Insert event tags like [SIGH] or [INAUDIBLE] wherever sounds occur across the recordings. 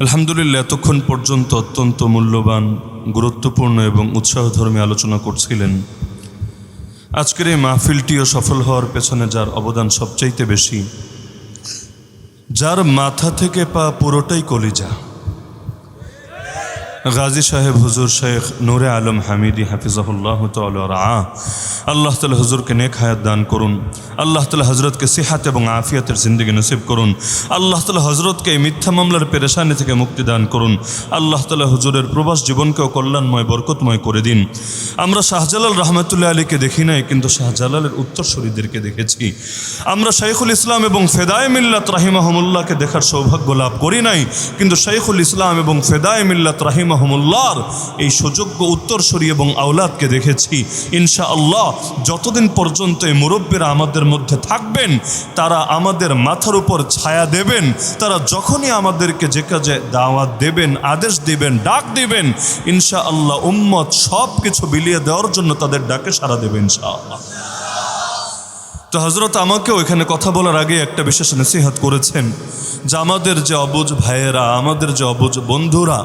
আলহামদুলিল্লাহ, এতক্ষণ পর্যন্ত অত্যন্ত মূল্যবান, গুরুত্বপূর্ণ এবং উৎসাহ উৎসাহধর্মী আলোচনা করছিলেন। আজকের এই মাহফিলটিও সফল হওয়ার পেছনে যার অবদান সবচাইতে বেশি, যার মাথা থেকে পা পুরোটাই কলিজা। গাজী সাহেব, হুজুর শেখ নূরে আলম হামিদি হাফিজাহুল্লাহ তালা আল্লাহ তালা হুজুরকে নেক হায়াত দান করুন। আল্লাহ তালা হজরতকে সিহাত এবং আফিয়াতের জিন্দগি নসিব করুন। আল্লাহ তালা হজরতকে এই মিথ্যা মামলার পেরেশানি থেকে মুক্তি দান করুন। আল্লাহ তালা হুজুরের প্রবাস জীবনকেও কল্যাণময়, বরকতময় করে দিন। আমরা শাহজালাল রহমতুল্লাহ আলীকে দেখি নাই, কিন্তু শাহজালালের উত্তরসূরিদেরকে দেখেছি। আমরা শাইখুল ইসলাম এবং ফেদায় মিল্লাত রাহিমাহমুল্লাহকে দেখার সৌভাগ্য লাভ করি নাই, কিন্তু শাইখুল ইসলাম এবং ফেদায় মিল্লাত রাহিমাহমুল্লাহর এই সুযোগ্য উত্তরসূরি এবং আওলাদকে দেখেছি। ইনশা আল্লাহ যতদিন পর্যন্ত এই মুরব্বীরা আমাদের মধ্যে থাকবেন, তারা আমাদের মাথার উপর ছায়া দেবেন, তারা যখনই আমাদেরকে যে কাজে দাওয়াত দেবেন, আদেশ দিবেন, ডাক দিবেন ইনশা আল্লাহ উম্মত সব কিছু বিলিয়ে দেওয়ার জন্য তাদের ডাকে সাড়া দেবে ইনশা আল্লাহ তো হজরত আমাকেও এখানে কথা বলার আগে একটা বিশেষ নসিহাত করেছেন, যে আমাদের যে অবুজ ভাইয়েরা, আমাদের যে অবুজ বন্ধুরা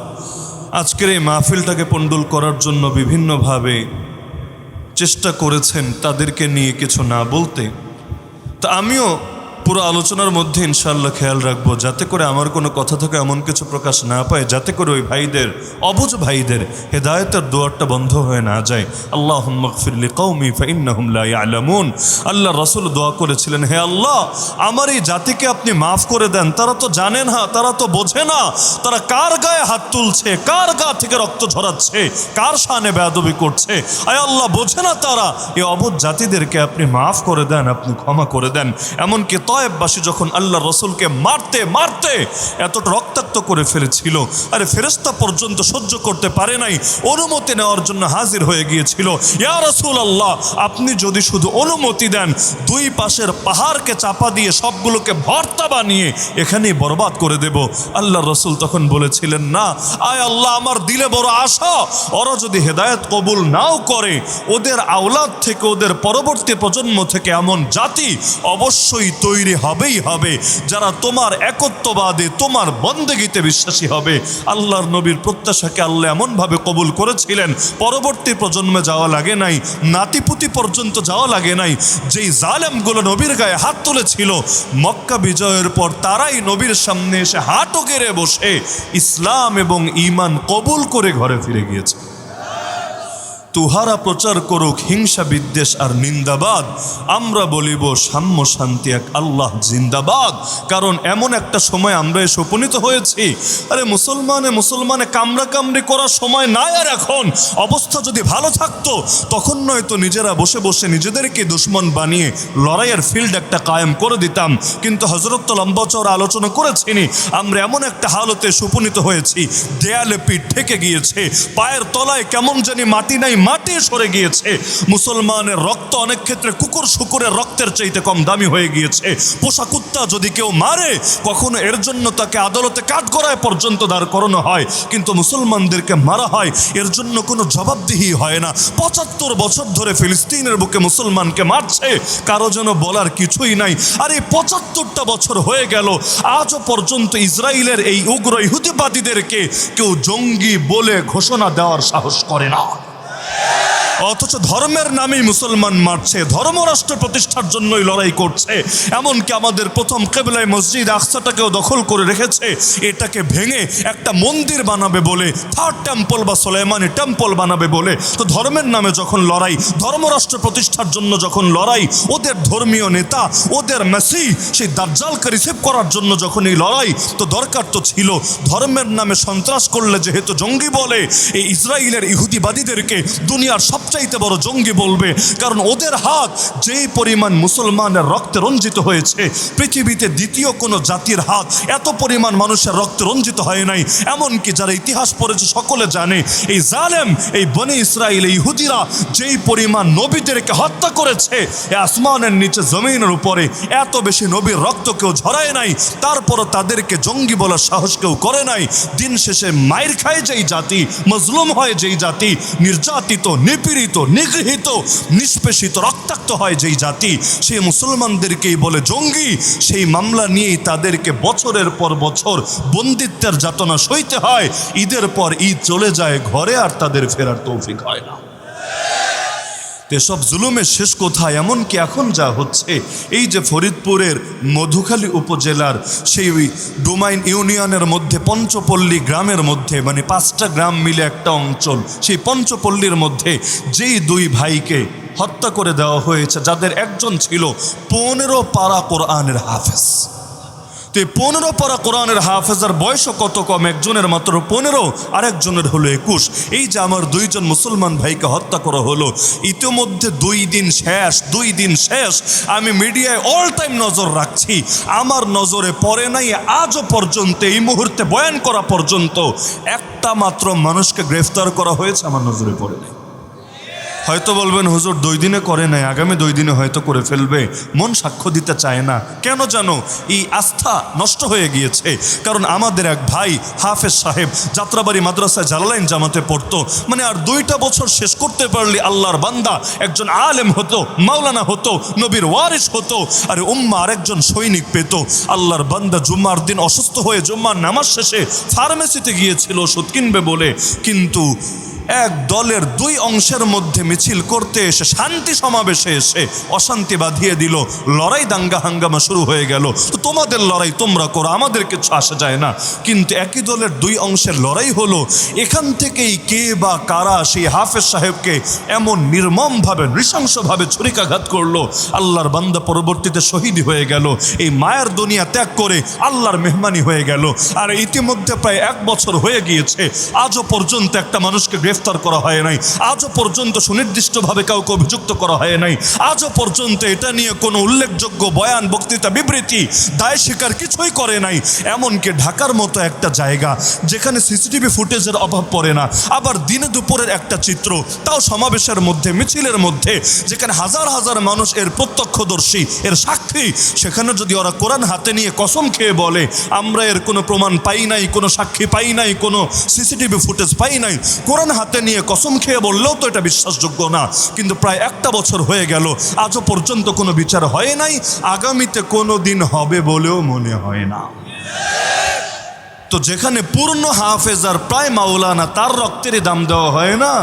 আজকের এই মাহফিলটাকে পণ্ডুল করার জন্য বিভিন্নভাবে চেষ্টা করেছেন তাদেরকে নিয়ে কিছু না বলতে। তা আমিও পুরো আলোচনার মধ্যে ইনশাল্লাহ খেয়াল রাখব, যাতে করে আমার কোনো কথা থেকে এমন কিছু প্রকাশ না পায়, যাতে করে ওই ভাইদের, অবুজ ভাইদের হেদায়তের দোয়ারটা বন্ধ হয়ে না যায়। আল্লাহ মকফিরলি কৌমি ফাইন্নাহুমলা আলামুন আল্লাহ রসুল দোয়া করেছিলেন, হে আল্লাহ, আমার এই জাতিকে আপনি মাফ করে দেন। তারা তো জানে না, তারা তো বোঝে না, তারা কার গায়ে হাত তুলছে, কার গা থেকে রক্ত ঝরাচ্ছে, কার সানে বেয়াদবি করছে। আয় আল্লাহ, বোঝে না তারা। এই অবুধ জাতিদেরকে আপনি মাফ করে দেন, আপনি ক্ষমা করে দেন। এমনকি তয়েববাসী যখন আল্লাহ রসুলকে মারতে মারতে এতটা রক্তাক্ত করে ফেলেছিল, আরে ফেরেস্তা পর্যন্ত সহ্য করতে পারে নাই, অনুমতি নেওয়ার জন্য হাজির হয়ে গিয়েছিল। ইয়া রসুল আল্লাহ আপনি যদি শুধু অনুমতি দেন, দুই পাশের পাহাড়কে চাপা দিয়ে সবগুলোকে ভর্তা বানিয়ে এখানেই বরবাদ করে দেব। আল্লাহ রসুল তখন বলেছিলেন, না, আয় আল্লাহ, আমার দিলে বড় আশা। ওরা যদি হেদায়ত কবুল নাও করে, ওদের আওলাদ থেকে, ওদের পরবর্তী প্রজন্ম থেকে এমন জাতি অবশ্যই তৈরি হবেই হবে। যারা তোমার একত্ববাদে, তোমার বন্দেগীতে বিশ্বাসী হবে, আল্লাহর নবীর প্রত্যাশাকে আল্লাহ এমনভাবে কবুল করেছিলেন, পরবর্তী প্রজন্মে যাওয়া লাগে নাই, নাতিপুতি পর্যন্ত যাওয়া লাগে নাই, যেই জালেমগুলো নবীর গায়ে হাত তুলেছিল, মক্কা বিজয়ের পর তারাই নবীর সামনে এসে হাঁটও গেড়ে বসে ইসলাম এবং ইমান কবুল করে ঘরে ফিরে গিয়েছে। তুহারা প্রচার করুক, হিংসা, বিদ্বেষ আর নিন্দাবাদ। আমরা বলিব, সাম্য শান্তি এক আল্লাহ, জিন্দাবাদ। কারণ এমন একটা সময় আমরা এসে উপনীত হয়েছি। আরে মুসলমানে মুসলমানে কামড়া কামড়ি করার সময় নাই আর এখন। অবস্থা যদি ভালো থাকতো, তখন নয়তো নিজেরা বসে বসে নিজেদেরকে দুশ্মন বানিয়ে লড়াইয়ের ফিল্ড একটা কায়েম করে দিতাম। কিন্তু হজরত তো লম্বা চওড়া আলোচনা করেছিনি আমরা এমন একটা হালতে সুপনীত হয়েছি, দেয়ালে পিঠ ঠেকে গিয়েছে, পায়ের তলায় কেমন জানি মাটি নাই মাটি সরে গিয়েছে। মুসলমানের রক্ত অনেক ক্ষেত্রে কুকুর শুকুরের রক্তের চাইতে কম দামি হয়ে গিয়েছে। পোষা কুত্তা যদি কেউ মারে, কখনো এর জন্য তাকে আদালতে কাঠগড়ায় পর্যন্ত দাঁড় করানো হয়। কিন্তু মুসলমানদেরকে মারা হয়, এর জন্য কোনো জবাবদিহি হয় না। পঁচাত্তর বছর ধরে ফিলিস্তিনের বুকে মুসলমানকে মারছে, কারও যেন বলার কিছুই নাই। আর এই পঁচাত্তরটা বছর হয়ে গেল, আজও পর্যন্ত ইসরায়েলের এই উগ্র ইহুদিবাদীদেরকে কেউ জঙ্গি বলে ঘোষণা দেওয়ার সাহস করে না। Yeah. [LAUGHS] অথচ ধর্মের নামেই মুসলমান মারছে, ধর্মরাষ্ট্র প্রতিষ্ঠার জন্যই লড়াই করছে। এমনকি আমাদের প্রথম কেবলায় মসজিদ আকসাটাকেও দখল করে রেখেছে। এটাকে ভেঙে একটা মন্দির বানাবে বলে, থার্ড টেম্পল বা সোলেমানি টেম্পল বানাবে বলে। তো ধর্মের নামে যখন লড়াই, ধর্মরাষ্ট্র প্রতিষ্ঠার জন্য যখন লড়াই, ওদের ধর্মীয় নেতা, ওদের মেসি, সেই দাজ্জালকে রিসিভ করার জন্য যখন এই লড়াই, তো দরকার তো ছিল ধর্মের নামে সন্ত্রাস করলে যেহেতু জঙ্গি বলে, এই ইসরায়েলের ইহুদিবাদীদেরকে দুনিয়ার সবচাইতে বড় জঙ্গি বলবে, কারণ ওদের হাত যেই পরিমাণ মুসলমানের রক্তে রঞ্জিত হয়েছে, পৃথিবীতে দ্বিতীয় কোনো জাতির হাত এত পরিমাণ মানুষের রক্তে রঞ্জিত হয় নাই। এমনকি যারা ইতিহাস পড়েছে সকলে জানে, এই জালেম, এই বনে ইসরায়েল এই ইহুদিরা যেই পরিমাণ নবীদেরকে হত্যা করেছে আসমানের নিচে জমিনের উপরে এত বেশি নবীর রক্ত কেউ ঝরায় নাই, তারপরও তাদেরকে জঙ্গি বলার সাহস কেউ করে নাই। দিন শেষে মায়ের খায় যেই জাতি, মজলুম হয় যেই জাতি, নির্যাতিত, নিপীড়িত নিপীড়িত নিগৃহীত, নিষ্পেষিত, রক্তাক্ত হয় যেই জাতি, সেই মুসলমানদেরকেই বলে জঙ্গি। সেই মামলা নিয়েই তাদেরকে বছরের পর বছর বন্দিত্বের যাতনা সইতে হয়। ঈদের পর ঈদ চলে যায় ঘরে আর তাদের ফেরার তৌফিক হয় না। এসব জুলুমের শেষ কোথায়, এমনকি এখন যা হচ্ছে, এই যে ফরিদপুরের মধুখালী উপজেলার সেই ডোমাইন ইউনিয়নের মধ্যে, পঞ্চপল্লী গ্রামের মধ্যে মানে পাঁচটা গ্রাম মিলে একটা অঞ্চল, সেই পঞ্চপল্লীর মধ্যে যেই দুই ভাইকে হত্যা করে দেওয়া হয়েছে, যাদের একজন ছিল পনেরো পারা কোরআনের হাফেজ। তো পনেরো পারা কোরআনের হাফেজার বয়সও কত কম? একজনের মাত্র পনেরো আর একজনের হলো একুশ। এই যে আমার দুইজন মুসলমান ভাইকে হত্যা করা হলো, ইতিমধ্যে দুই দিন শেষ, দুই দিন শেষ আমি মিডিয়ায় অল টাইম নজর রাখছি। আমার নজরে পড়ে নাই, আজও পর্যন্ত, এই মুহূর্তে বয়ান করা পর্যন্ত একটা মাত্র মানুষকে গ্রেফতার করা হয়েছে, আমার নজরে পড়ে নাই। হয়তো বলবেন, হুজুর, দুই দিনে করে নাই, আগামী দুই দিনে হয়তো করে ফেলবে। মন সাক্ষ্য দিতে চায় না। কেন জানো? এই আস্থা নষ্ট হয়ে গিয়েছে। কারণ আমাদের এক ভাই হাফেজ সাহেব যাত্রাবাড়ি মাদ্রাসায় জালালাইন জামাতে পড়তো। মানে আর দুইটা বছর শেষ করতে পারলে আল্লাহর বান্দা একজন আলেম হতো, মাওলানা হতো, নবীর ওয়ারিস হতো, আর উম্মা আরেকজন সৈনিক পেত। আল্লাহর বান্দা জুম্মার দিন অসুস্থ হয়ে জুম্মার নামাজ শেষে ফার্মেসিতে গিয়েছিল, ওষুধ কিনবে বলে। কিন্তু এক দলের দুই অংশের মধ্যে মিছিল করতে এসে শান্তি সমাবেশে এসে অশান্তি বাঁধিয়ে দিল। লড়াই দাঙ্গা হাঙ্গামা শুরু হয়ে গেল। তো তোমাদের লড়াই তোমরা করো আমাদের কিছু আসা যায় না। কিন্তু একই দলের দুই অংশের লড়াই হলো, এখান থেকেই কে বা কারা সেই হাফেজ সাহেবকে এমন নির্মমভাবে, নৃশংসভাবে ছুরিকাঘাত করল। আল্লাহর বান্দা পরবর্তীতে শহীদ হয়ে গেল। এই মায়ের দুনিয়া ত্যাগ করে আল্লাহর মেহমানি হয়ে গেল। আর ইতিমধ্যে প্রায় এক বছর হয়ে গিয়েছে। আজও পর্যন্ত একটা মানুষকে করা হয় নাই। আজও পর্যন্ত সুনির্দিষ্টভাবে কাউকে অভিযুক্ত করা হয় নাই। আজও পর্যন্ত এটা নিয়ে কোনো উল্লেখযোগ্য বয়ান, বক্তৃতা, বিবৃতি দায় স্বীকার কিছুই করে নাই। এমনকি ঢাকার মতো একটা জায়গা যেখানে সিসিটিভি ফুটেজের অভাব পড়ে না। আবার দিনে দুপুরের একটা চিত্র, তাও সমাবেশের মধ্যে, মিছিলের মধ্যে, যেখানে হাজার হাজার মানুষ এর প্রত্যক্ষদর্শী, এর সাক্ষী। সেখানে যদি ওরা কোরআন হাতে নিয়ে কসম খেয়ে বলে, আমরা এর কোনো প্রমাণ পাই নাই, কোনো সাক্ষী পাই নাই, কোনো সিসিটিভি ফুটেজ পাই নাই, কোরআন হাতে নিয়ে কসম খেয়ে বললেও তো এটা বিশ্বাসযোগ্য না। কিন্তু প্রায় একটা বছর হয়ে গেল, আজও পর্যন্ত কোনো বিচার হয় নাই, আগামীতে কোনো দিন হবে বলেও মনে হয় না। তো যেখানে পূর্ণ হাফেজ আর প্রায় মাওলানা, তার রক্তেরই দাম দেওয়া হয় না।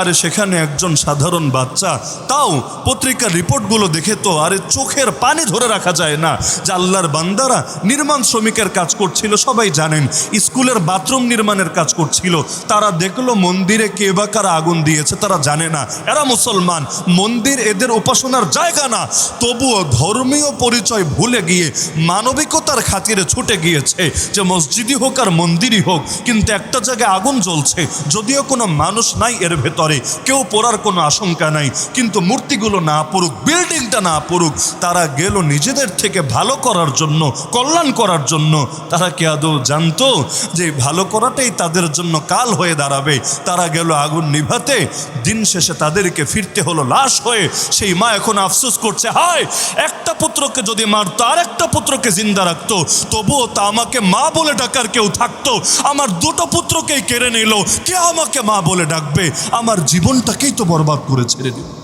আরে সেখানে একজন সাধারণ বাচ্চা, তাও পত্রিকার রিপোর্টগুলো দেখে তো আরে চোখের পানি ধরে রাখা যায় না। যে আল্লাহর বান্দারা নির্মাণ শ্রমিকের কাজ করছিল, সবাই জানেন, স্কুলের বাথরুম নির্মাণের কাজ করছিল। তারা দেখল মন্দিরে কে বা কারা আগুন দিয়েছে, তারা জানে না। এরা মুসলমান, মন্দির এদের উপাসনার জায়গা না। তবুও ধর্মীয় পরিচয় ভুলে গিয়ে মানবিকতার খাতিরে ছুটে গিয়েছে যে মসজিদই হোক আর মন্দিরই হোক, কিন্তু একটা জায়গায় আগুন জ্বলছে, যদিও কোনো মানুষ নাই এর ভেতরে, কেউ পড়ার কোনো আশঙ্কা নাই, কিন্তু মূর্তিগুলো না পড়ুক বিল্ডিংটা না পড়ুক, তারা গেল নিজেদের থেকে ভালো করার জন্য, কল্যাণ করার জন্য। তারা কি আদৌ জানতো যে ভালো করাটাই তাদের জন্য কাল হয়ে দাঁড়াবে? তারা গেল আগুন নিভাতে, দিন শেষে তাদেরকে ফিরতে হলো, লাশ হয়ে, সেই মা এখন আফসোস করছে, হায়, একটা পুত্রকে যদি মারতো আর একটা পুত্রকে জিন্দা রাখতো, তবুও তা আমাকে মা বলে ডাকার কেউ থাকতো, আমার দুটো পুত্রকেই কেড়ে নিল। কে আমাকে মা বলে ডাকবে? আমার জীবনটাকেই তো বরবাদ করে ছেড়ে দিল।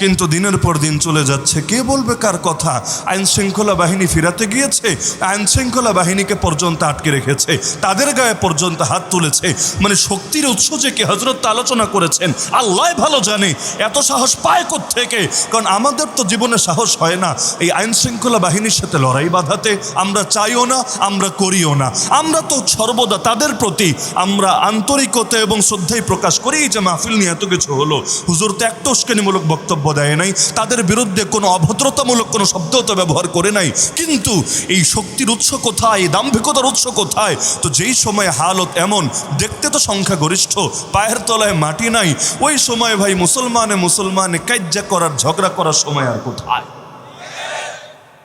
কিন্তু দিনের পর দিন চলে যাচ্ছে। কে বলবে কার কথা? আইন শৃঙ্খলা বাহিনী ফিরাতে গিয়েছে, আইন শৃঙ্খলা বাহিনীকে পর্যন্ত আটকে রেখেছে, তাদের গায়ে পর্যন্ত হাত তুলেছে। মানে শক্তির উৎস যে কি হজরত আলোচনা করেছেন আল্লাহ ভালো জানে, এত সাহস পায় থেকে কারণ আমাদের তো জীবনে সাহস হয় না, এই আইন শৃঙ্খলা বাহিনীর সাথে লড়াই বাঁধাতে, আমরা চাইও না, আমরা করিও না। আমরা তো সর্বদা তাদের প্রতি, আমরা আন্তরিকতা এবং শ্রদ্ধাই প্রকাশ করি। যে মাহফিল নিয়ে এত কিছু হলো, হুজুর তো একটা উস্কানিমূলক বক্তব্য দেয় নাই, তাদের বিরুদ্ধে কোনো অভদ্রতামূলক কোনো শব্দ তো ব্যবহার করে নাই। কিন্তু এই শক্তির উৎস কোথায়, এই দাম্ভিকতার উৎস কোথায়? তো যেই সময় হালত এমন, দেখতে তো সংখ্যাগরিষ্ঠ, পায়ের তলায় মাটি নাই, ওই সময় ভাই মুসলমানে মুসলমানে কাজ্যা করার, ঝগড়া করার সময় আর কোথায়?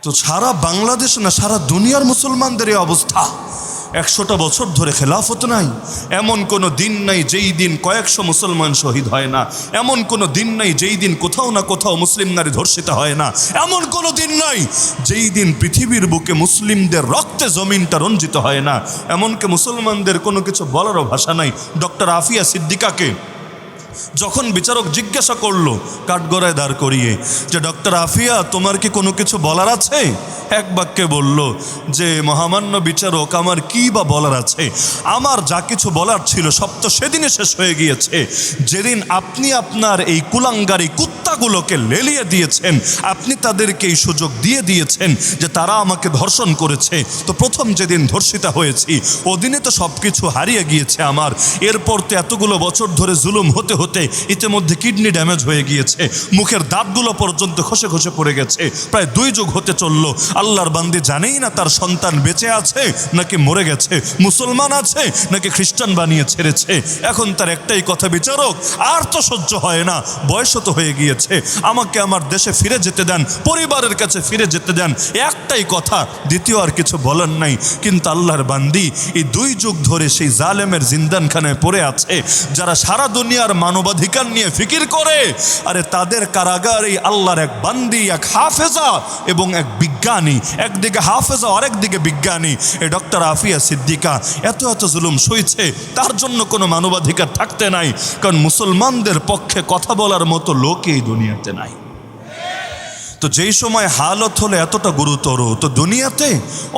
তো সারা বাংলাদেশ না, সারা দুনিয়ার মুসলমানদের এই অবস্থা। একশোটা বছর ধরে খেলাফত নাই। এমন কোনো দিন নাই যেই দিন কয়েকশো মুসলমান শহীদ হয় না। এমন কোনো দিন নাই যেই দিন কোথাও না কোথাও মুসলিম নারী ধর্ষিত হয় না। এমন কোনো দিন নাই যেই দিন পৃথিবীর বুকে মুসলিমদের রক্তে জমিনটা রঞ্জিত হয় না। এমনকি মুসলমানদের কোনো কিছু বলারও ভাষা নাই। ডক্টর আফিয়া সিদ্দিকাকে যখন বিচারক জিজ্ঞাসা করল, কাঠগড়ায় দাঁড় করিয়ে, যে ডক্টর আফিয়া, তোমার কি কোনো কিছু বলার আছে? এক বাক্যে বলল, যে, মহামান্য বিচারক, আমার কি বা বলার আছে? আমার যা কিছু বলার ছিল, সব তো সেদিনে শেষ হয়ে গিয়েছে। যেদিন আপনি আপনার এই কুলাঙ্গারি কুত্তাগুলোকে লেলিয়ে দিয়েছেন, আপনি তাদেরকে এই সুযোগ দিয়ে দিয়েছেন যে, তারা আমাকে ধর্ষণ করেছে। তো প্রথম যেদিন ধর্ষিতা হয়েছি, ওদিনে তো সব কিছু হারিয়ে গিয়েছে আমার। এরপর তো এতগুলো বছর ধরে জুলুম হতে হতে ইতিমধ্যে কিডনি ড্যামেজ হয়ে গিয়েছে। মুখের দাঁতগুলো পর্যন্ত খসে খসে পড়ে গেছে। প্রায় দুই যুগ হতে চলল। আল্লাহর বান্দি জানেই না তার সন্তান বেঁচে আছে নাকি মরে গেছে, মুসলমান আছে নাকি খ্রিস্টান বানিয়ে ছেড়েছে। এখন তার একটাই কথা, বিচারক, আর তো সহ্য হয় না। বয়সও তো হয়ে গিয়েছে। আমাকে আমার দেশে ফিরে যেতে দেন, পরিবারের কাছে ফিরে যেতে দেন। একটাই কথা, দ্বিতীয় আর কিছু বলার নাই। কিন্তু আল্লাহর বান্দি এই দুই যুগ ধরে সেই জালেমের জিন্দানখানায় পড়ে আছে। যারা সারা দুনিয়ার মানবাধিকার নিয়ে ফিকির করে, আরে তাদের কারাগার এই আল্লাহর এক বান্দি, এক হাফেজা এবং এক বিজ্ঞানী। একদিকে হাফেজা, আরেকদিকে বিজ্ঞানী। এ ডক্টর আফিয়া সিদ্দিকা, এত এত জুলুম সইছে, তার জন্য কোনো মানবাধিকার থাকতে নাই, কারণ মুসলমানদের পক্ষে কথা বলার মতো লোক এই দুনিয়াতে নাই। তো যেই সময় হালত হলে এতটা গুরুতর, তো দুনিয়াতে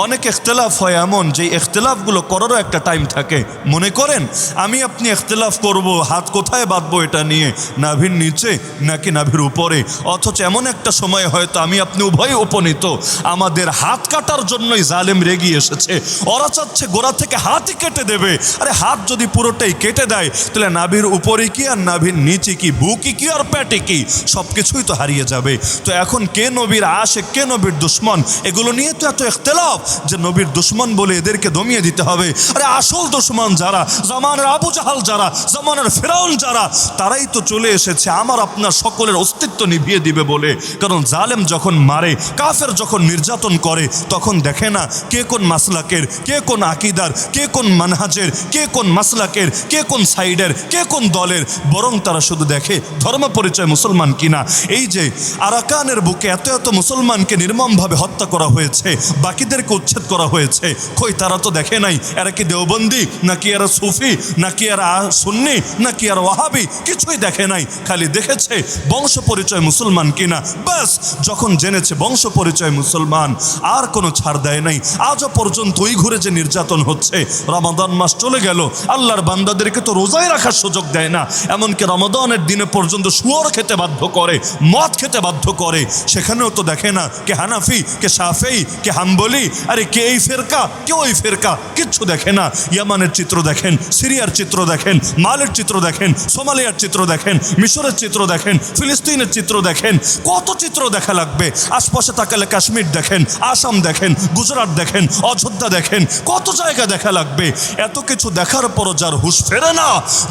অনেক এখতলাফ হয় এমন যে এখতলাফগুলো করারও একটা টাইম থাকে। মনে করেন, আমি আপনি এখতলাফ করব, হাত কোথায় বাঁধবো এটা নিয়ে, নাভির নিচে নাকি নাভির উপরে? অথচ এমন একটা সময় হয়তো আমি আপনি উভয় উপনীত। আমাদের হাত কাটার জন্যই জালেম রেগি এসেছে। ওরা চাচ্ছে গোড়া থেকে হাতই কেটে দেবে। আরে হাত যদি পুরোটাই কেটে দেয়, তাহলে নাভির উপরে কি আর নাভির নিচে কি, বুকি কি আর প্যাটে কি? সব কিছুই তো হারিয়ে যাবে। তো এখন কে নবীর আশে কে নবীর দুশ্মন? এগুলো নিয়ে তো এত এখতেলাফ যে নবীর দুশ্মন বলে এদেরকে দমিয়ে দিতে হবে। আরে আসল দুশ্মন যারা, জামানের আবু জাহাল যারা, জামানের ফেরাউন যারা, তারাই তো চলে এসেছে। আমার আপনার সকলের অস্তিত্ব নিভিয়ে দিবে বলে। কারণ জালেম যখন মারে, কাফের যখন নির্যাতন করে, তখন দেখে না কে কোন মাসলাকের, কে কোন আকিদার, কে কোন মানহাজের, কে কোন মাসলাকের, কে কোন সাইডের, কে কোন দলের। বরং তারা শুধু দেখে, ধর্ম পরিচয় মুসলমান কিনা। এই যে আরাকানের বুকে এত এত মুসলমানকে নির্মমভাবে হত্যা করা হয়েছে, বাকিদেরকে উচ্ছেদ করা হয়েছে। কই তারা তো দেখে নাই, এরা কি দেওবন্দি, নাকি এরা সুফি, নাকি এরা সুন্নি, নাকি এরা ওয়াহাবি? কিছুই দেখে নাই, খালি দেখেছে বংশ পরিচয় মুসলমান কিনা। ব্যাস, যখন জেনেছে বংশ পরিচয় মুসলমান, আর কোনো ছাড় দেয় নাই। আজও পর্যন্ত ওই ঘুরে যে নির্যাতন হচ্ছে, রমাদান মাস চলে গেল, আল্লাহর বান্দাদেরকে তো রোজাই রাখার সুযোগ দেয় না। এমনকি রমাদানের দিনে পর্যন্ত শুয়োর খেতে বাধ্য করে, মদ খেতে বাধ্য করে সেখানেও তো দেখে না কে হানাফি, কে সাফেই, কে হাম্বলি, আরে কে এই ফেরকা, কে ওই ফেরকা? কিচ্ছু দেখে না। ইয়ামানের চিত্র দেখেন, সিরিয়ার চিত্র দেখেন, মালের চিত্র দেখেন, সোমালিয়ার চিত্র দেখেন, মিশরের চিত্র দেখেন, ফিলিস্তিনের চিত্র দেখেন, কত চিত্র দেখা লাগবে? আশপাশে তাকালে কাশ্মীর দেখেন, আসাম দেখেন, গুজরাট দেখেন, অযোধ্যা দেখেন, কত জায়গা দেখা লাগবে? এত কিছু দেখার পরও যার হুশ ফেরে না,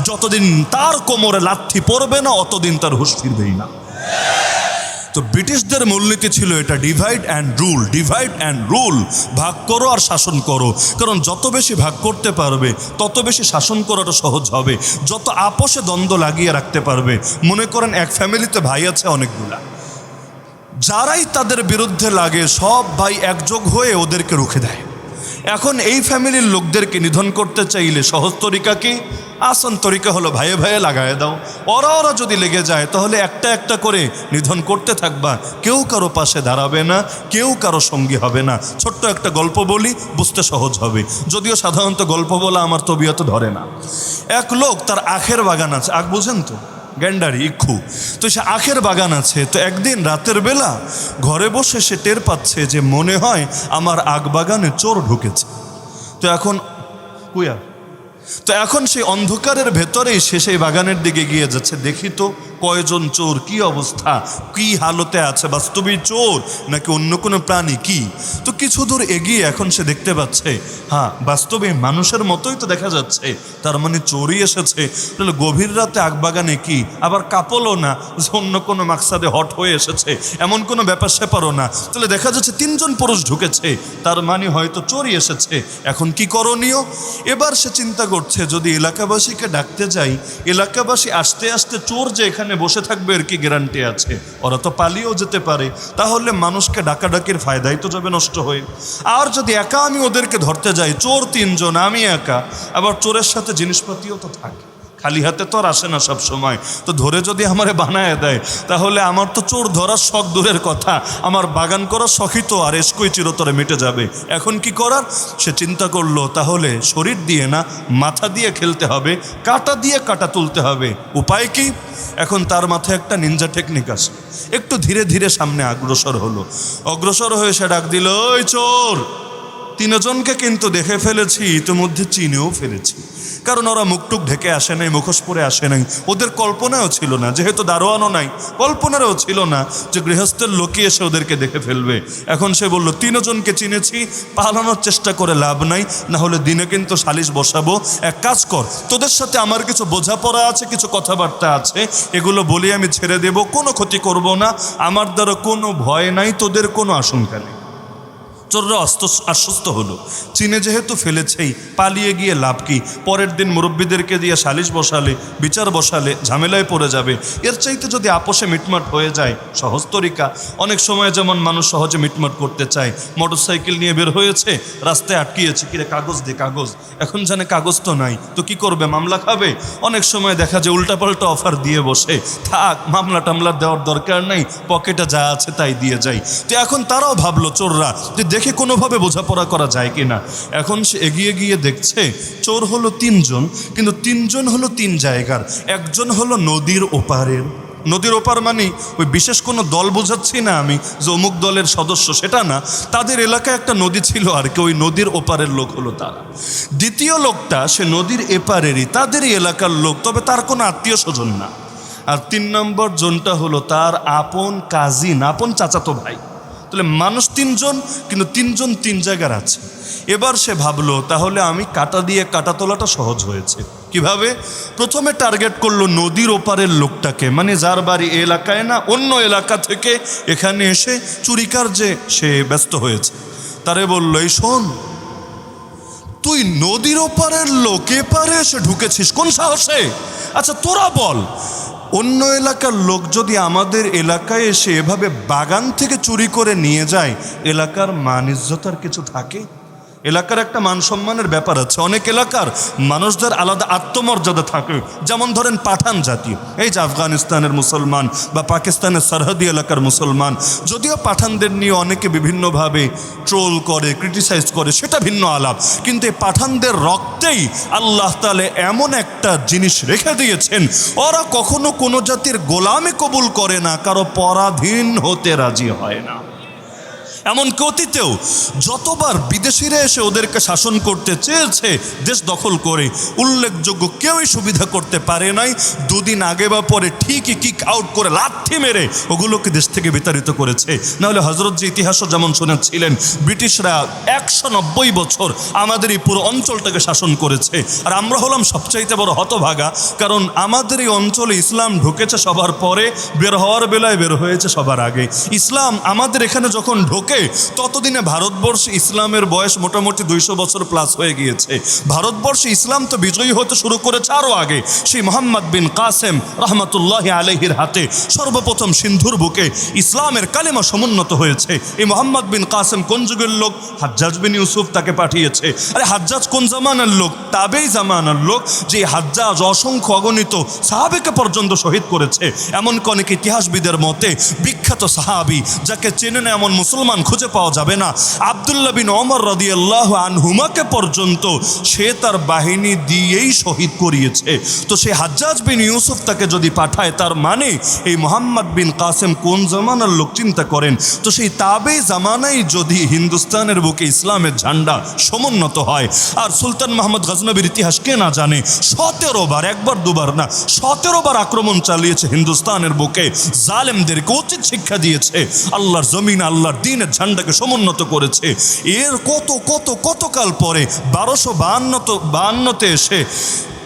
যতদিন তার কোমরে লাথি পড়বে না, অতদিন তার হুশ ফিরবেই না। তো ব্রিটিশদের মূলনীতি ছিল এটা divide and rule divide and rule ভাগ করো আর শাসন করো। কারণ যত বেশি ভাগ করতে পারবে, তত বেশি শাসন করাটা সহজ হবে। যত আপোষে দ্বন্দ্ব লাগিয়ে রাখতে পারবে, মনে করেন এক ফ্যামিলিতে ভাই আছে অনেকগুলা। যারাই তাদের বিরুদ্ধে লাগে, সব ভাই একযোগ হয়ে ওদেরকে রুখে দেয়। এখন এই ফ্যামিলির লোকদেরকে নিধন করতে চাইলে সহজ তরিকা কি? আসান তরিকা হলো ভাইয়ে ভাইয়ে লাগায় দাও। ওরা ওরা যদি লেগে যায়, তাহলে একটা একটা করে নিধন করতে থাকবা। কেউ কারও পাশে দাঁড়াবে না, কেউ কারও সঙ্গী হবে না। ছোট্ট একটা গল্প বলি, বুঝতে সহজ হবে। যদিও সাধারণত গল্প বলা আমার তবিয়ত ধরে না। এক লোক তার আখের বাগান আছে। আখ বুঝেন তো? গ্যান্ডারি ইক্ষু। তো সে আখের বাগান আছে, তো একদিন রাতের বেলা ঘরে বসে সে টের পাচ্ছে যে মনে হয় আমার আখ বাগানে চোর ঢুকেছে। তো এখন কুয়া তো এখন সেই অন্ধকারের ভেতরেই সে সেই বাগানের দিকে গিয়ে যাচ্ছে। দেখি তো কয়জন চোর, কি অবস্থা? কি হালতে আছে? বাস্তবিক চোর নাকি অন্য কোনো প্রাণী? কি? তো কিছু দূর এগিয়ে এখন সে দেখতে পাচ্ছে। হ্যাঁ বাস্তবে মানুষের মতোই তো দেখা যাচ্ছে। তার মানে চোরই এসেছে। তাহলে গভীর রাতে আগবাগানে কি? আবার কাপলও না অন্য কোনো মাকসাদে হট হয়ে এসেছে। এমন কোনো ব্যাপার স্যাপারও না। তাহলে দেখা যাচ্ছে তিনজন পুরুষ ঢুকেছে। তার মানে হয়তো চোরই এসেছে। এখন কি করণীয়? এবার সে চিন্তা করছে, যদি এলাকাবাসীকে ডাকতে যাই, এলাকাবাসী আসতে আসতে চোর যে এখানে বসে থাকবে আর কি গ্যারান্টি আছে? ওরা তো পালিয়েও যেতে পারে। তাহলে মানুষকে ডাকাডাকির ফায়দাই তো যাবে নষ্ট হয়ে। আর যদি একা আমি ওদেরকে ধরতে যাই, চোর তিনজন, আমি একা। আবার চোরের সাথে জিনিসপাতিও তো থাকে। খালি হাতে তো আর আসে না সব সময় তো ধরে যদি আমারে বানায় দেয়, তাহলে আমার তো চোর ধরার শখ দূরের কথা। আমার বাগান করার শখই তো আর এসকই চিরতরে মিটে যাবে। এখন কি করার? সে চিন্তা করল, তাহলে শরীর দিয়ে না, মাথা দিয়ে খেলতে হবে, কাটা দিয়ে কাটা তুলতে হবে। উপায় কি? এখন তার মাথায় একটা নিনজা টেকনিক আছে। একটু ধীরে ধীরে সামনে অগ্রসর হলো। অগ্রসর হয়ে সে ডাক দিল, ওই চোর! তিনজনকে কিন্তু দেখে ফেলেছি, ইতিমধ্যে চিনেও ফেলেছি। কারণ ওরা মুখটুক ঢেকে আসে নাই, মুখোশ পরে আসে নাই। ওদের কল্পনাও ছিল না, যেহেতু দারোয়ানও নাই, কল্পনারও ছিল না যে গৃহস্থের লোকই এসে ওদেরকে দেখে ফেলবে। এখন সে বলল, তিনজনকে চিনেছি, পালানোর চেষ্টা করে লাভ নাই না হলে দিনে কিন্তু সালিশ বসাবো। এক কাজ কর, তোদের সাথে আমার কিছু বোঝাপড়া আছে, কিছু কথাবার্তা আছে, এগুলো বলি আমি ছেড়ে দেব, কোনো ক্ষতি করব না। আমার দ্বারা কোনো ভয় নাই, তোদের কোনো আশঙ্কা নেই। চোররা অস্ত আশ্বস্ত হলো। চীনে যেহেতু ফেলেছেই, পালিয়ে গিয়ে লাভ কি? পরের দিন মুরব্বীদেরকে দিয়ে সালিশ বসালে, বিচার বসালে ঝামেলায় পড়ে যাবে। এর চাইতে যদি আপোষে মিটমাট হয়ে যায়, সহজ তরিকা। অনেক সময় যেমন মানুষ সহজে মিটমাট করতে চায়। মোটরসাইকেল নিয়ে বের হয়েছে, রাস্তায় আটকিয়েছে। কিরে, কাগজ দে, কাগজ। এখন জানে কাগজ তো নাই, তো কি করবে, মামলা খাবে? অনেক সময় দেখা যায় উল্টাপাল্টা অফার দিয়ে বসে। থাক, মামলা টামলা দেওয়ার দরকার নেই, পকেটে যা আছে তাই দিয়ে যাই। তো এখন তারাও ভাবলো, চোররা, যে দেখে কোনোভাবে বোঝাপড়া করা যায় কিনা? এখন সে এগিয়ে গিয়ে দেখছে, চোর হলো তিনজন, কিন্তু তিনজন হলো তিন জায়গার। একজন হলো নদীর ওপারের। নদীর ওপার মানে ওই বিশেষ কোনো দল বোঝাচ্ছি না আমি, যে অমুক দলের সদস্য, সেটা না। তাদের এলাকায় একটা নদী ছিল আর কি, ওই নদীর ওপারের লোক হলো তারা। দ্বিতীয় লোকটা, সে নদীর এপারেরই, তাদেরই এলাকার লোক, তবে তার কোনো আত্মীয় স্বজন না। আর তিন নম্বর জনটা হলো তার আপন কাজিন আপন চাচাতো ভাই। তাহলে মানুষ তিনজন, কিন্তু তিনজন তিন জায়গার আছে। এবার সে ভাবলো, তাহলে আমি কাটা দিয়ে কাটা তোলাটা সহজ হয়েছে। কীভাবে? প্রথমে টার্গেট করল নদীর ওপারের লোকটাকে মানে যার বাড়ি এলাকায় না, অন্য এলাকা থেকে এখানে এসে চুরিকার যে সে ব্যস্ত হয়েছে। তারে বলল, এই শোন, তুই নদীর ওপারের লোক, এপারে এসে ঢুকেছিস, কোন সাহসে? আচ্ছা তোরা বল অন্য এলাকার লোক যদি আমাদের এলাকায় এসে এভাবে বাগান থেকে চুরি করে নিয়ে যায়, এলাকার মান ইজ্জতার কিছু থাকে? এলাকার একটা মান সম্মানের ব্যাপার আছে। অনেক এলাকার মানুষদের আলাদা আত্মমর্যাদা থাকে। যেমন ধরেন পাঠান জাতি। এই যে আফগানিস্তানের মুসলমান বা পাকিস্তানের সরহদি এলাকার মুসলমান, যদিও পাঠানদের নিয়ে অনেকে বিভিন্নভাবে ট্রোল করে, ক্রিটিসাইজ করে, সেটা ভিন্ন আলাপ। কিন্তু এই পাঠানদের রক্তেই আল্লাহ তালে এমন একটা জিনিস রেখে দিয়েছেন, ওরা কখনো কোনো জাতির গোলামে কবুল করে না, কারও পরাধীন হতে রাজি হয় না। এমনকি অতীতেও যতবার বিদেশিরা এসে ওদেরকে শাসন করতে চেয়েছে, দেশ দখল করে উল্লেখযোগ্য কেউই সুবিধা করতে পারে নাই, দুদিন আগে বা পরে ঠিকই কিক আউট করে লাথি মেরে ওগুলোকে দেশ থেকে বিতাড়িত করেছে। নাহলে হজরত যে ইতিহাসও যেমন শুনেছিলেন, ব্রিটিশরা একশো নব্বই বছর আমাদের এই পুরো অঞ্চলটাকে শাসন করেছে। আর আমরা হলাম সবচাইতে বড় হতভাগা, কারণ আমাদের এই অঞ্চলে ইসলাম ঢুকেছে সবার পরে, বের হওয়ার বেলায় বের হয়েছে সবার আগে। ইসলাম আমাদের এখানে যখন ঢোকে, ততদিনে ভারতবর্ষে ইসলামের বয়স মোটামুটি দুইশো বছর প্লাস হয়ে গিয়েছে। ভারতবর্ষে ইসলাম তো বিজয়ী হতে শুরু করেছে আরও আগে। সেই মোহাম্মদ বিন কাসেম রহমতুল্লাহ আলহির হাতে। সর্বপ্রথম সিন্ধুর বুকে ইসলামের কালেমা সমুন্নত হয়েছে। এই মোহাম্মদ বিন কাসেম কোন যুগের লোক? হাজ্জাজ বিন ইউসুফ তাকে পাঠিয়েছে। আরে হাজ্জাজ কোন জামানার লোক? তাবেই জামানার লোক, যে হাজ্জাজ অসংখ্য অগণিত সাহাবিকে পর্যন্ত শহীদ করেছে। এমন অনেক ইতিহাসবিদের মতে, বিখ্যাত সাহাবি, যাকে চেনে না এমন মুসলমান খুঁজে পাওয়া যাবে না। আবদুল্লাহ বিন অমর রদিয়াল্লাহ আনহুমাকে পর্যন্ত সে তার বাহিনী দিয়েই শহীদ করিয়েছে। তো সে হাজ্জাজ বিন ইউসুফ তাকে যদি পাঠায়, তার মানে এই মোহাম্মদ বিন কাসেম কোন জামানার লোক চিন্তা করেন? তো সেই তাবে জামানাই যদি হিন্দুস্তানের বুকে ইসলামের ঝান্ডা সমুন্নত হয়, আর সুলতান মোহাম্মদ গজনবীর ইতিহাস কে না জানে? সতেরো বার, একবার, দুবার না, সতেরো বার আক্রমণ চালিয়েছে হিন্দুস্তানের বুকে, জালেমদেরকে উচিত শিক্ষা দিয়েছে, আল্লাহর জমিন, আল্লাহর দিনের ঝান্ডাকে সমুন্নত করেছে। এর কত কত, কতকাল পরে বারোশো বাহান্নত, বাহান্নতে এসে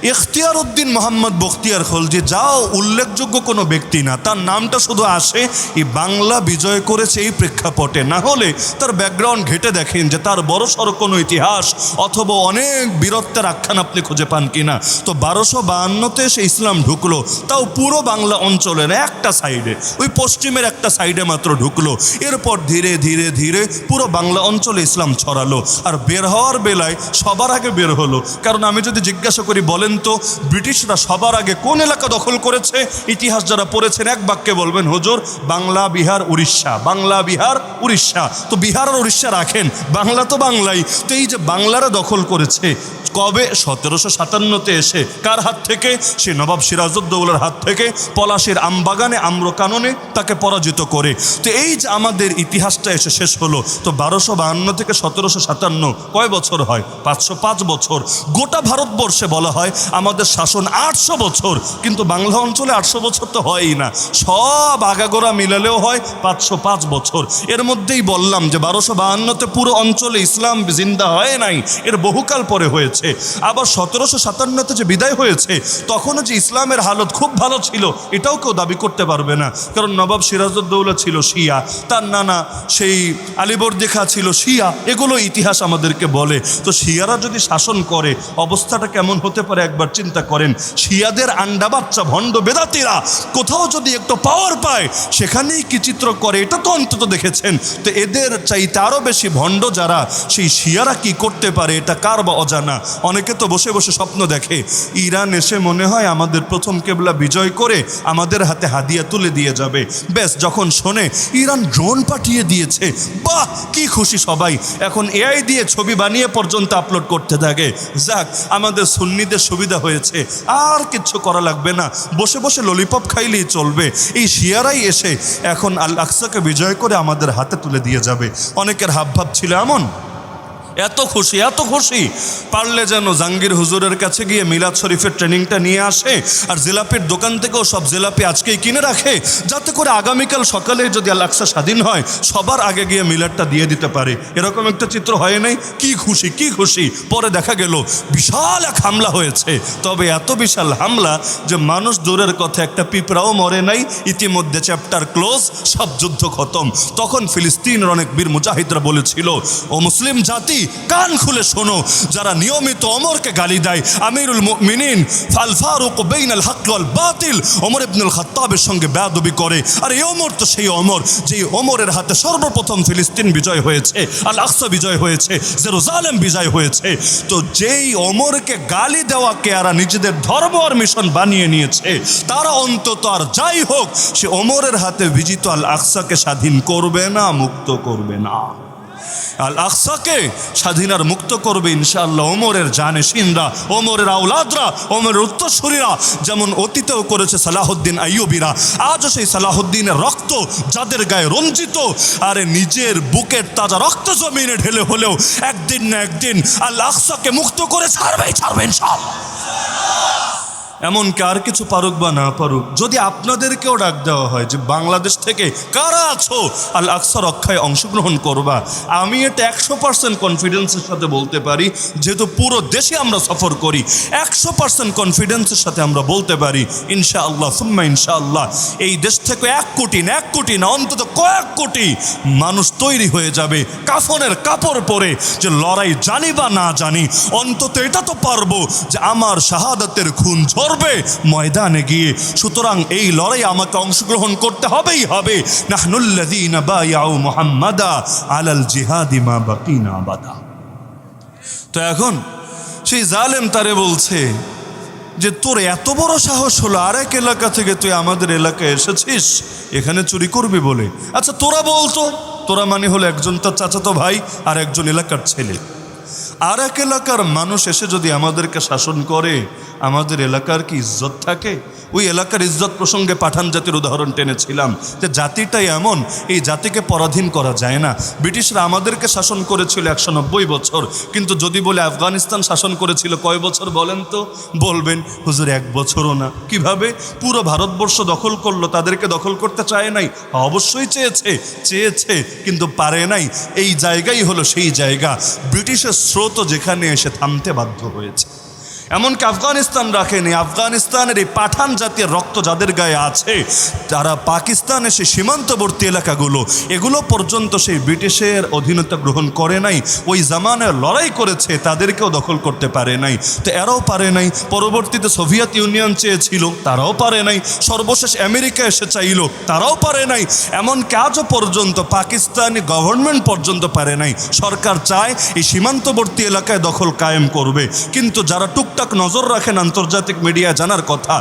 ইখতিয়ার উদ্দিন মোহাম্মদ বখতিয়ার খলজি, যাও, উল্লেখযোগ্য কোনো ব্যক্তি না। তার নামটা শুধু আসে, এই বাংলা বিজয় করেছে এই প্রেক্ষাপটে। না হলে তার ব্যাকগ্রাউন্ড ঘেটে দেখেন যে তার বড় সড়ো কোনো ইতিহাস অথবা অনেক বীরত্বের আখ্যান আপনি খুঁজে পান কিনা। তো বারোশো বাহান্নতে সে ইসলাম ঢুকলো, তাও পুরো বাংলা অঞ্চলের একটা সাইডে, ওই পশ্চিমের একটা সাইডে মাত্র ঢুকলো। এরপর ধীরে ধীরে ধীরে পুরো বাংলা অঞ্চলে ইসলাম ছড়ালো। আর বের হওয়ার বেলায় সবার আগে বের হলো। কারণ আমি যদি জিজ্ঞাসা করি বলেন বলেন তো, ব্রিটিশরা সবার আগে কোন এলাকা দখল করেছে? ইতিহাস যারা পড়েছেন, এক বাক্যে বলবেন, হুজুর, বাংলা, বিহার, উড়িষ্যা, বাংলা, বিহার, উড়িষ্যা। তো বিহার আর উড়িষ্যা রাখেন, বাংলা তো বাংলাই। তো এই যে বাংলারা দখল করেছে, কবে? সতেরোশো সাতান্নতে এসে কার হাত থেকে? সে নবাব সিরাজউদ্দৌলার হাত থেকে, পলাশের আমবাগানে, আম্রকাননে তাকে পরাজিত করে। তো এই যে আমাদের ইতিহাসটা এসে শেষ হলো, তো বারোশো বাহান্ন থেকে সতেরোশো সাতান্ন কয় বছর হয়? পাঁচশো পাঁচ বছর। গোটা ভারতবর্ষে বলা হয় আমাদের শাসন আটশো বছর, কিন্তু বাংলা অঞ্চলে আটশো বছর তো হয়ই না। সব আগাগোড়া মিলালেও হয় পাঁচশো পাঁচ বছর। এর মধ্যেই বললাম যে বারোশো বাহান্নতে পুরো অঞ্চলে ইসলাম জিন্দা হয় নাই, এর বহুকাল পরে হয়েছে। আবার সতেরোশো সাতান্নতে যে বিদায় হয়েছে, তখনও যে ইসলামের হালত খুব ভালো ছিল, এটাও কেউ দাবি করতে পারবে না। কারণ নবাব সিরাজউদ্দৌলা ছিল শিয়া, তার নানা সেই আলিবর্দি খা ছিল শিয়া এগুলো ইতিহাস আমাদেরকে বলে। তো শিয়ারা যদি শাসন করে, অবস্থাটা কেমন হতে পারে একবার চিন্তা করেন, শিয়াদের আন্ডা বাচ্চা ভণ্ড বেদাতিরা কোথাও যদি একটু পাওয়ার পায়, সেখানেই কি চিত্র করে? এটা তো অন্তত দেখেছেন। তো এদের চাইতে আরও বেশি ভণ্ড যারা, সেই শিয়ারা কি করতে পারে? এটা কার বা অজানা? অনেকে তো বসে বসে স্বপ্ন দেখে। ইরান এসে মনে হয় আমাদের প্রথম কেবলা বিজয় করে আমাদের হাতে হাদিয়া তুলে দিয়ে যাবে। ব্যাস, যখন শোনে, ইরান ড্রোন পাঠিয়ে দিয়েছে, বাহ, কি খুশি সবাই। এখন এআই দিয়ে ছবি বানিয়ে পর্যন্ত আপলোড করতে থাকে। যাক, আমাদের সুন্নিদের সুবিধা হয়েছে। আর কিচ্ছু করা লাগবে না। বসে বসে ললিপপ খাইলেই চলবে। এই শিয়ারাই এসে এখন আল আকসাকে বিজয় করে আমাদের হাতে তুলে দিয়ে যাবে। অনেকের হাবভাব ছিল এমন। এত খুশি এত খুশি। পারলে যেন জাঙ্গির হুজুরের কাছে গিয়ে মিলাদ শরীফের ট্রেনিংটা নিয়ে আসে, আর জিলাপির দোকান থেকেও সব জিলাপি আজকেই কিনে রাখে, যাতে করে আগামীকাল সকালে যদি আলাক্সা স্বাধীন হয়, সবার আগে গিয়ে মিলাদটা দিয়ে দিতে পারে। এরকম একটা চিত্র হয় নাই? কি খুশি কি খুশি। পরে দেখা গেল, বিশাল এক হামলা হয়েছে। তবে এত বিশাল হামলা যে মানুষ দূরের কথা, একটা পিঁপড়াও মরে নাই। ইতিমধ্যে চ্যাপ্টার ক্লোজ, সব যুদ্ধ খতম। তখন ফিলিস্তিনের অনেক বীর মুজাহিদরা বলেছিল, ও মুসলিম জাতি কান খুলে শোনো, যারা নিয়মিত অমরকে গালি দেয়। আমিরুল মিনিন ফাল ফারুক বেইনাল হক ওয়াল বাতিল। ওমর ইবনুল খাত্তাবের সঙ্গে বেয়াদবি করে। আর এই অমর তো সেই অমর, যেই অমরের হাতে সর্বপ্রথম ফিলিস্তিন বিজয় হয়েছে আল আকসা বিজয় হয়েছে, জেরুজালেম বিজয় হয়েছে। তো যেই অমরকে গালি দেওয়াকে এরা নিজেদের ধর্ম আর মিশন বানিয়ে নিয়েছে, তারা অন্তত আর যাই হোক, সে অমরের হাতে বিজিত আল আকসাকে স্বাধীন করবে না, মুক্ত করবে না। আল আকসাকে স্বাধীন আর মুক্ত করবে ইনশাআল্লাহ ওমরের জানে সিনরা ওমরের আউলাদরা ওমরের উত্তরসূরিরা, যেমন অতীতেও করেছে সালাহুদ্দিন আইয়ুবিরা, আজও সেই সালাহুদ্দিনের রক্ত যাদের গায়ে রঞ্জিত, আরে নিজের বুকের তাজা রক্ত জমিনে ঢেলে হলেও একদিন না একদিন আল আকসাকে মুক্ত করে ছাড়বেই, ছাড়বে ইনশাআল্লাহ। এমনকি আর কিছু পারুক বা না পারুক, যদি আপনাদেরকেও ডাক দেওয়া হয় যে বাংলাদেশ থেকে কারা আছো, আল আকসা রক্ষায় অংশগ্রহণ করবা, আমি এটা একশো পার্সেন্ট কনফিডেন্সের সাথে বলতে পারি, যেহেতু পুরো দেশে আমরা সফর করি, একশো পার্সেন্ট কনফিডেন্সের সাথে আমরা বলতে পারি, ইনশাআল্লাহ, সুম্মা ইনশাআল্লাহ, এই দেশ থেকে এক কোটি না, এক কোটি না, অন্তত কয়েক কোটি মানুষ তৈরি হয়ে যাবে কাফনের কাপড় পরে, যে লড়াই জানি বা না জানি, অন্তত এটা তো পারব যে আমার শাহাদাতের খুন ঝরবে ময়দানে গিয়ে, সুতরাং এই লড়াই আমাকে অংশগ্রহণ করতে হবেই, হবে। আলাল জিহাদি মা বাকিনা আবাদা তো এখন, সেই জালেম তারে বলছে যে, তোর এত বড় সাহস হলো, আরেক এলাকা থেকে তুই আমাদের এলাকায় এসেছিস, এখানে চুরি করবি বলে? আচ্ছা তোরা বলতো, তোরা মানে হলো একজন তার চাচাতো ভাই আর একজন এলাকার ছেলে। আর এক এলাকার মানুষ এসে যদি আমাদেরকে শাসন করে আমাদের এলাকার কি ইজ্জত থাকে? ওই এলাকার ইজ্জত প্রসঙ্গে পাঠান জাতির উদাহরণ টেনেছিলাম যে জাতিটাই এমন, এই জাতিকে পরাধীন করা যায় না। ব্রিটিশরা আমাদেরকে শাসন করেছিল একশো নব্বই বছর, কিন্তু যদি বলে আফগানিস্তান শাসন করেছিল কয় বছর বলেন তো? বলবেন, হুজুর, এক বছরও না। কীভাবে? পুরো ভারতবর্ষ দখল করল, তাদেরকে দখল করতে চায় নাই? অবশ্যই চেয়েছে চেয়েছে, কিন্তু পারে নাই। এই জায়গাই হলো সেই জায়গা। ব্রিটিশের স্রোত যেখানে এসে থামতে বাধ্য হয়েছে। এমনকি আফগানিস্তান রাখেনি। আফগানিস্তানের এই পাঠান জাতীয় রক্ত যাদের গায়ে আছে তারা পাকিস্তানের সেই সীমান্তবর্তী এলাকাগুলো, এগুলো পর্যন্ত সেই ব্রিটিশের অধীনতা গ্রহণ করে নাই, ওই জামানের লড়াই করেছে, তাদেরকেও দখল করতে পারে নাই। তো এরাও পারে নাই। পরবর্তীতে সোভিয়েত ইউনিয়ন চেয়েছিল, তারাও পারে নাই। সর্বশেষ আমেরিকা এসে চাইল, তারাও পারে নাই। এমনকি আজও পর্যন্ত পাকিস্তানি গভর্নমেন্ট পর্যন্ত পারে নাই। সরকার চায় এই সীমান্তবর্তী এলাকায় দখল কায়েম করবে। কিন্তু যারা টুক টুকটাক নজর রাখেন আন্তর্জাতিক মিডিয়া জানার কথা।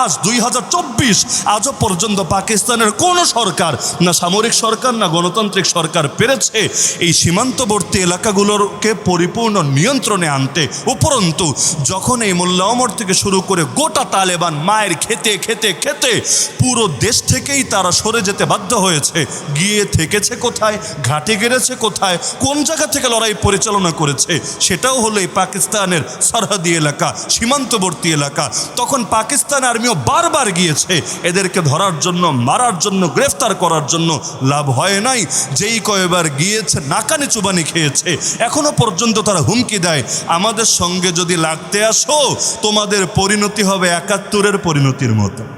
আজ দুই হাজার চব্বিশ, আজও পর্যন্ত পাকিস্তানের কোনো সরকার, না সামরিক সরকার, না গণতান্ত্রিক সরকার পেরেছে এই সীমান্তবর্তী এলাকাগুলোকে পরিপূর্ণ নিয়ন্ত্রণে আনতে। উপরন্তু, যখন এই মোল্লা অমর থেকে শুরু করে গোটা তালেবান মায়ের খেতে খেতে খেতে পুরো দেশ থেকেই তারা সরে যেতে বাধ্য হয়েছে। গিয়ে থেকেছে কোথায়? ঘাটে গেড়েছে কোথায়? কোন জায়গা থেকে লড়াই পরিচালনা করেছে? সেটাও হলো এই পাকিস্তানের সরহদি এলাকা। সীমান্তবর্তী এলাকা। তখন পাকিস্তান আর্মিও বারবার গিয়েছে এদেরকে ধরার জন্য, মারার জন্য, গ্রেফতার করার জন্য। লাভ হয় নাই। যেই কয়েবার গিয়েছে, নাকানি চুবানি খেয়েছে। এখনও পর্যন্ত তারা হুমকি দেয়। আমাদের সঙ্গে যদি লাগতে আসো, তোমাদের পরিণতি হবে একাত্তরের পরিণতির মতো।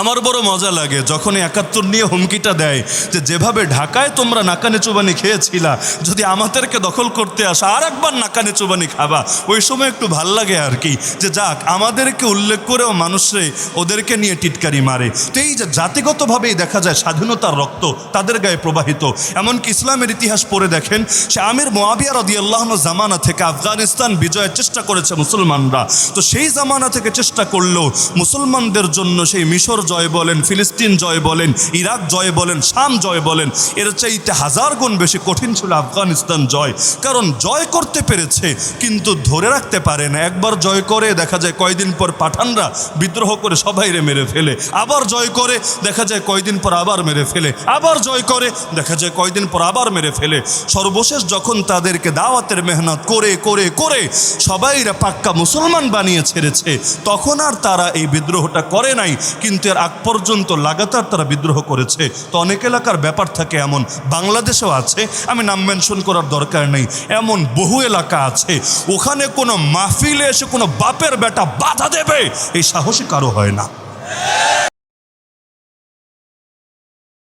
আমার বড় মজা লাগে যখন একাত্তর নিয়ে হুমকিটা দেয় যে যেভাবে ঢাকায় তোমরা নাকানে চুবানি খেয়েছিলা, যদি আমাদেরকে দখল করতে আসো আর একবার নাকানে চুবানি খাবা। ওই সময় একটু ভালো লাগে আর কি। যে যাক, আমাদেরকে উল্লেখ করেও মানুষে ওদেরকে নিয়ে টিটকারি মারে। তো এই যে জাতিগতভাবেই দেখা যায় স্বাধীনতার রক্ত তাদের গায়ে প্রবাহিত। এমনকি ইসলামের ইতিহাস পড়ে দেখেন, সে আমির মোয়াবিয়া রদি আল্লাহন জামানা থেকে আফগানিস্তান বিজয়ের চেষ্টা করেছে মুসলমানরা। তো সেই জামানা থেকে চেষ্টা করলেও মুসলমানদের জন্য সেই মিশর জয় বলেন, ফিলিস্তিন জয় বলেন, ইরাক জয় বলেন, শাম জয় বলেন, এর চাইতে হাজার গুণ বেশি কঠিন ছিল আফগানিস্তান জয়। কারণ জয় করতে পেরেছে, কিন্তু ধরে রাখতে পারে না। একবার জয় করে দেখা যায় কয়দিন পর পাঠানরা বিদ্রোহ করে সবাইরে মেরে ফেলে। আবার জয় করে দেখা যায় কয়দিন পর আবার মেরে ফেলে। আবার জয় করে দেখা যায় কয়দিন পর আবার মেরে ফেলে। সর্বশেষ যখন তাদেরকে দাওয়াতের মেহনত করে করে করে সবাইরা পাক্কা মুসলমান বানিয়ে ছেড়েছে, তখন আর তারা এই বিদ্রোহটা করে নাই। কিন্তু এর আগ পর্যন্ত লাগাতার তারা বিদ্রোহ করেছে। তো অনেক এলাকার ব্যাপার থাকে এমন। বাংলাদেশেও আছে। আমি নাম মেনশন করার দরকার নেই। এমন বহু এলাকা আছে। ওখানে কোনো মাহফিলে এসে কোনো বাপের বেটা বাধা দেবে, এই সাহসী কারও হয় না।